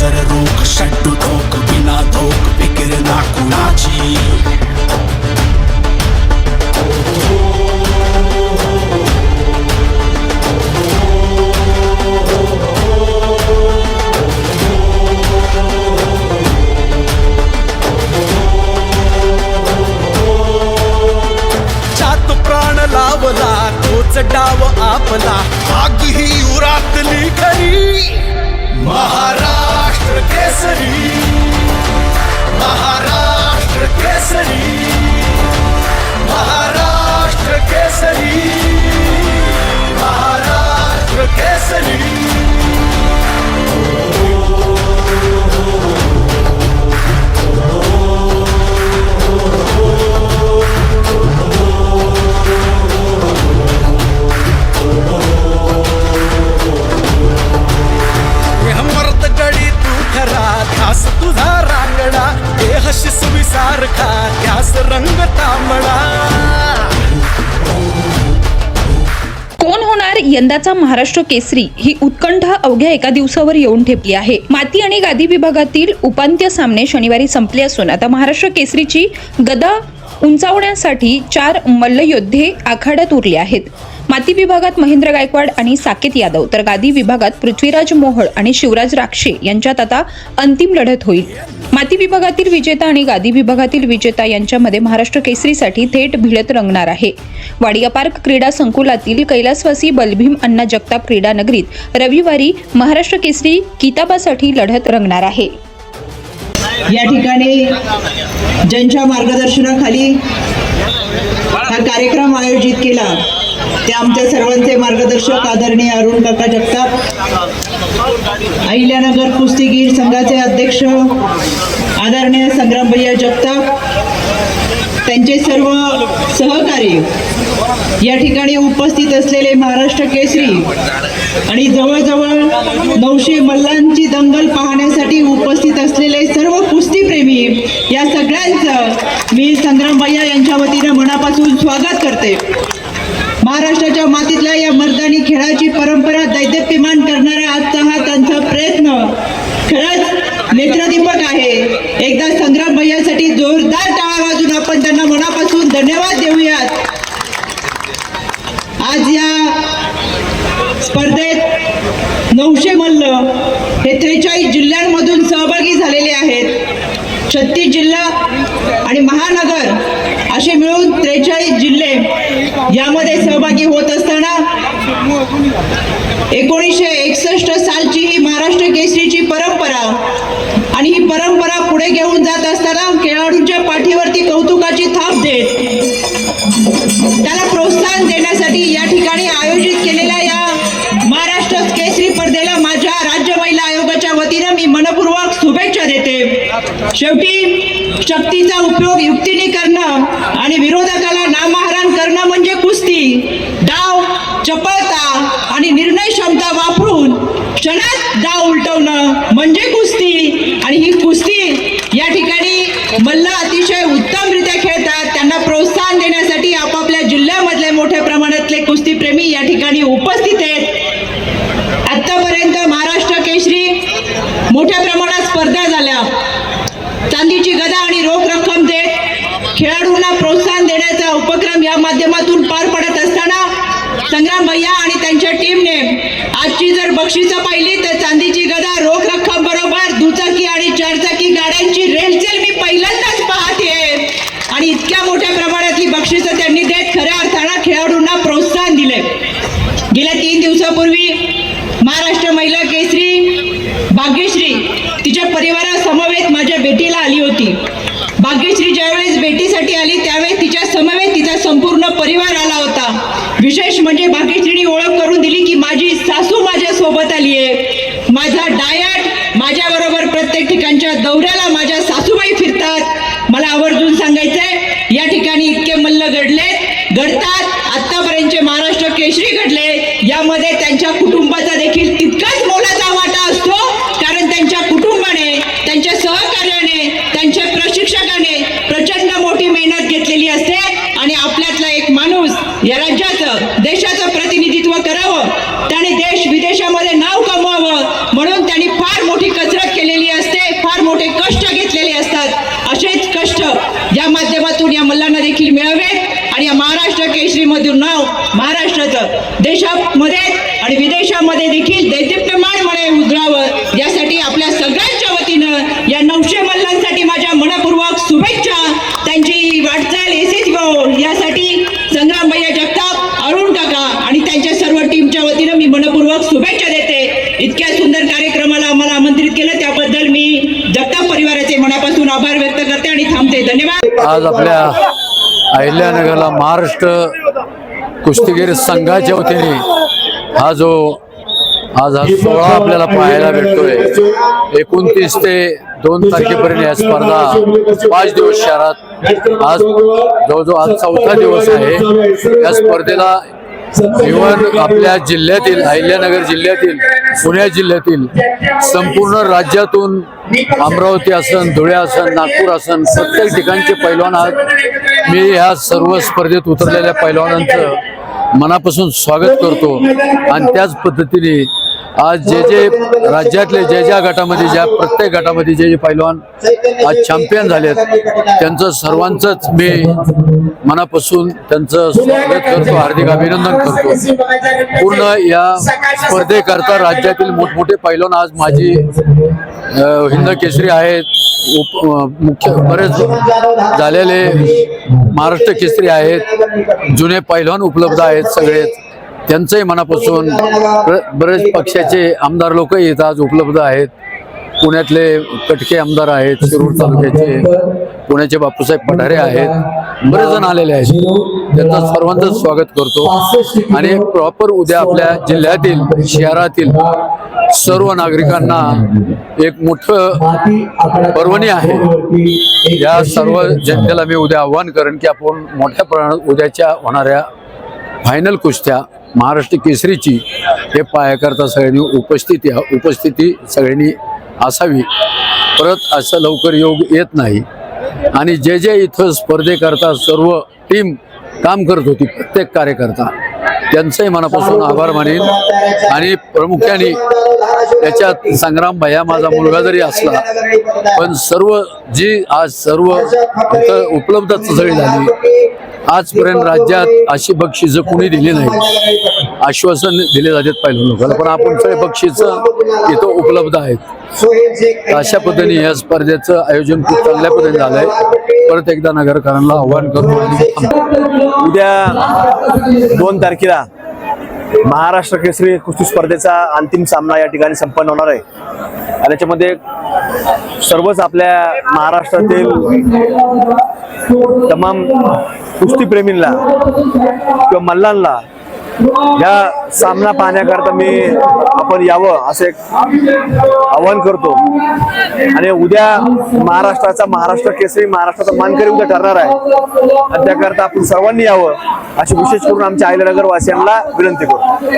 नजर रोक शट ठोक बिना धोक फिकीर ना कुणाची? डाव आपला. आग ही उरातली खरी महाराज. केसरी महाराष्ट्र केसरी महाराष्ट्र केसरी महाराष्ट्र केसरी. तुझा रांगडा देह शिसवी सारखा त्यास रंग तांबडा कोण होणार यंदाचा महाराष्ट्र केसरी? ही उत्कंठा अवघ्या एका दिवसावर येऊन ठेपली आहे. माती आणि गादी विभागातील उपांत्य सामने शनिवारी संपले असून आता महाराष्ट्र केसरीची गदा उंचावण्यासाठी चार मल्लयोद्धे आखाड्यात उरले आहेत. माती विभागात महेंद्र गायकवाड आणि साकेत यादव तर गादी विभागात पृथ्वीराज मोहळ आणि शिवराज राक्षे यांच्यात आता अंतिम लढत होईल. माती विभागातील विजेता आणि गादी विभागातील विजेता यांच्यामध्ये महाराष्ट्र केसरीसाठी थेट भिडत रंगणार आहे. वाडिया पार्क क्रीडा संकुलातील कैलासवासी बलभीम अण्णा जगताप क्रीडा नगरीत रविवारी महाराष्ट्र केसरी किताबासाठी लढत रंगणार आहे. या ठिकाणी ज्यांच्या मार्गदर्शनाखाली हा कार्यक्रम आयोजित केला ते आमच्या सर्वांचे मार्गदर्शक आदरणीय अरुण काका जगताप अहिल्यानगर कुस्तीगीर संघाचे अध्यक्ष आदरणीय संग्रामभैया जगताप त्यांचे सर्व सहकारी या ठिकाणी उपस्थित असलेले महाराष्ट्र केसरी आणि जवळजवळ नऊशे मल्लांची दंगल पाहण्यासाठी उपस्थित असलेले सर्व कुस्तीप्रेमी या सगळ्यांचं मी संग्रामभैया यांच्या वतीनं मनापासून स्वागत करते. महाराष्ट्राच्या मातीतल्या या मर्दानी खेळाची परंपरा दैदप्यमान करणारा आजचा हा त्यांचा प्रयत्न खरंच नेत्रदीपक आहे. एकदा संग्राम भैयासाठी जोरदार टाळा वाजून आपण त्यांना मनापासून धन्यवाद देऊयात. आज या स्पर्धेत नऊशे मल्ल हे त्रेचाळीस जिल्ह्यांमधून सहभागी झालेले आहेत. छत्तीस जिल्हा आणि महानगर असे मिळून यामध्ये सहभागी होत असताना एकोणीसशे एकसष्ट सालची ही महाराष्ट्र केसरीची परंपरा आणि ही परंपरा पुढे घेऊन जात असताना खेळाडूंच्या पाठीवरती कौतुकाची थाप देत त्याला प्रोत्साहन देण्यासाठी या ठिकाणी आयोजित केलेल्या या महाराष्ट्र केसरी स्पर्धेला माझ्या राज्य महिला आयोगाच्या वतीनं मी मनपूर्वक शुभेच्छा देते. शेवटी शक्तीचा उपयोग युक्तीने करणे आणि विरोधकाला नामहारण करणं म्हणजे कुस्ती डाव चपळता आणि निर्णय क्षमता वापरून क्षणात डाव उलटवणं म्हणजे कुस्ती आणि ही कुस्ती या ठिकाणी मल्ल अतिशय उत्तमरित्या खेळतात त्यांना प्रोत्साहन देण्यासाठी आपापल्या जिल्ह्यामधले मोठ्या प्रमाणातले कुस्तीप्रेमी या ठिकाणी उपस्थित आहेत. आतापर्यंत महाराष्ट्र केशरी मोठ्या प्रमाणात स्पर्धा झाल्या. चांदीची गदा आणि रोख रक्कम देत खेळाडूंना प्रोत्साहन देण्याचा उपक्रम या माध्यमातून पार पडत असताना संग्राम भैया आणि त्यांच्या टीमने आजची जर बक्षिसं पाहिली तर चांदीची गदा रोख रक्कम बरोबर दुचाकी आणि चारचाकी गाड्यांची रेलचेल मी पहिल्यांदाच पाहते आणि इतक्या मोठ्या प्रमाणातली बक्षिसं त्यांनी देत खऱ्या अर्थानं खेळाडूंना प्रोत्साहन दिले गेल्या तीन दिवसापूर्वी महाराष्ट्र महिला केसरी भाग्यश्री तिच्या परिवारासमवेत माझ्या भेटीला आली होती भाग्यश्री ज्यावेळेस भेटीसाठी आली त्यावेळेस तिच्या समवेत तिचा संपूर्ण परिवार आला होता विशेष म्हणजे भाग्यश्रीने ओळख करून दिली की माझी सासू माझ्या सोबत आली आहे माझा डायट माझ्या बरोबर त्यांच्या दौऱ्याला माझ्या देशामध्ये देखील दैदिप्यमानपणे उजळावं. यासाठी आपल्या सगळ्यांच्या वतीनं या नऊशे मल्लांसाठी माझ्या मनपूर्वक शुभेच्छा. त्यांची वाटचाल एसीच यासाठी संग्राम भैया जगताप अरुण काका आणि त्यांच्या सर्व टीमच्या वतीनं मी मनपूर्वक शुभेच्छा देते. इतक्या सुंदर कार्यक्रमाला आम्हाला आमंत्रित केलं. त्याबद्दल मी जगताप परिवाराचे मनापासून आभार व्यक्त करते आणि थांबते. धन्यवाद. आज आपल्या अहिल्यानगरला महाराष्ट्र कुस्तीगीर संघाच्या वतीने हा जो आज हा सोहळा आपल्याला पाहायला भेटतोय. एकोणतीस ते दोन तारखेपर्यंत या स्पर्धा पाच दिवस शहरात आज जवळजवळ आज चौथा दिवस आहे. या स्पर्धेला इव्हन आपल्या जिल्ह्यातील अहिल्यानगर जिल्ह्यातील पुणे जिल्ह्यातील संपूर्ण राज्यातून अमरावती असन धुळे असन नागपूर असन प्रत्येक ठिकाणचे पैलवान आज मी ह्या सर्व स्पर्धेत उतरलेल्या पैलवानांचं मनापासून स्वागत करतो. आणि त्याच पद्धतीने आज जे जे राज्यातले ज्या ज्या गटामध्ये ज्या प्रत्येक गटामध्ये जे जे पैलवान आज चॅम्पियन झालेत त्यांचं सर्वांचंच मी मनापासून त्यांचं स्वागत करतो हार्दिक अभिनंदन करतो. पूर्ण या स्पर्धेकरता राज्यातील मोठमोठे पैलवान आज माझी हिंद केसरी आहेत उप मुख्य बरेच झालेले महाराष्ट्र केसरी आहेत जुने पैलवान उपलब्ध आहेत सगळेच. त्यांचंही मनापासून ब- बरेच पक्षाचे आमदार लोकही इथं आज उपलब्ध आहेत. पुण्यातले कटके आमदार आहेत शिरूर तालुक्याचे पुण्याचे बापूसाहेब पठारे आहेत. बरेच जण आलेले आहेत. त्यांचं सर्वांचं स्वागत करतो. आणि प्रॉपर उद्या आपल्या जिल्ह्यातील शहरातील सर्व नागरिकांना एक मोठं पर्वणी आहे. या सर्व जनतेला मी उद्या आव्हान करेन की आपण मोठ्या प्रमाणात उद्याच्या होणाऱ्या फायनल कुस्त्या महाराष्ट्र केसरीची हे पायाकरता सगळ्यांनी उपस्थिती उपस्थिती सगळ्यांनी असावी. परत असं लवकर योग येत नाही. आणि जे जे इथं स्पर्धेकरता सर्व टीम काम करत होती प्रत्येक कार्यकर्ता. त्यांचंही मनापासून आभार मानेन. आणि प्रामुख्याने याच्यात संग्राम भैया माझा मुलगा जरी असला पण सर्व जी आज सर्व उपलब्धच सगळी झाली. आजपर्यंत राज्यात अशी बक्षिसं कुणी दिली नाही आश्वासन दिले जातात पहिल्या लोकांना पण आपण सगळे बक्षीस इथं उपलब्ध आहेत. अशा पद्धतीने या स्पर्धेचं आयोजन खूप चांगल्या पद्धतीने झालंय. परत एकदा नगरकरांना आव्हान थांबतो. उद्या दोन तारखेला महाराष्ट्र केसरी कुस्ती स्पर्धेचा अंतिम सामना या ठिकाणी संपन्न होणार आहे. आणि याच्यामध्ये सर्वच आपल्या महाराष्ट्रातील तमाम कुस्तीप्रेमींना किंवा मल्लांना या सामना पाहण्याकरता मी आपण यावं असं एक आवाहन करतो. आणि उद्या महाराष्ट्राचा महाराष्ट्र केसरी महाराष्ट्राचा मानकरी उद्या ठरणार आहे. आणि त्याकरता आपण सर्वांनी यावं अशी विशेष करून आमच्या आयलनगर वासियांना विनंती करतो.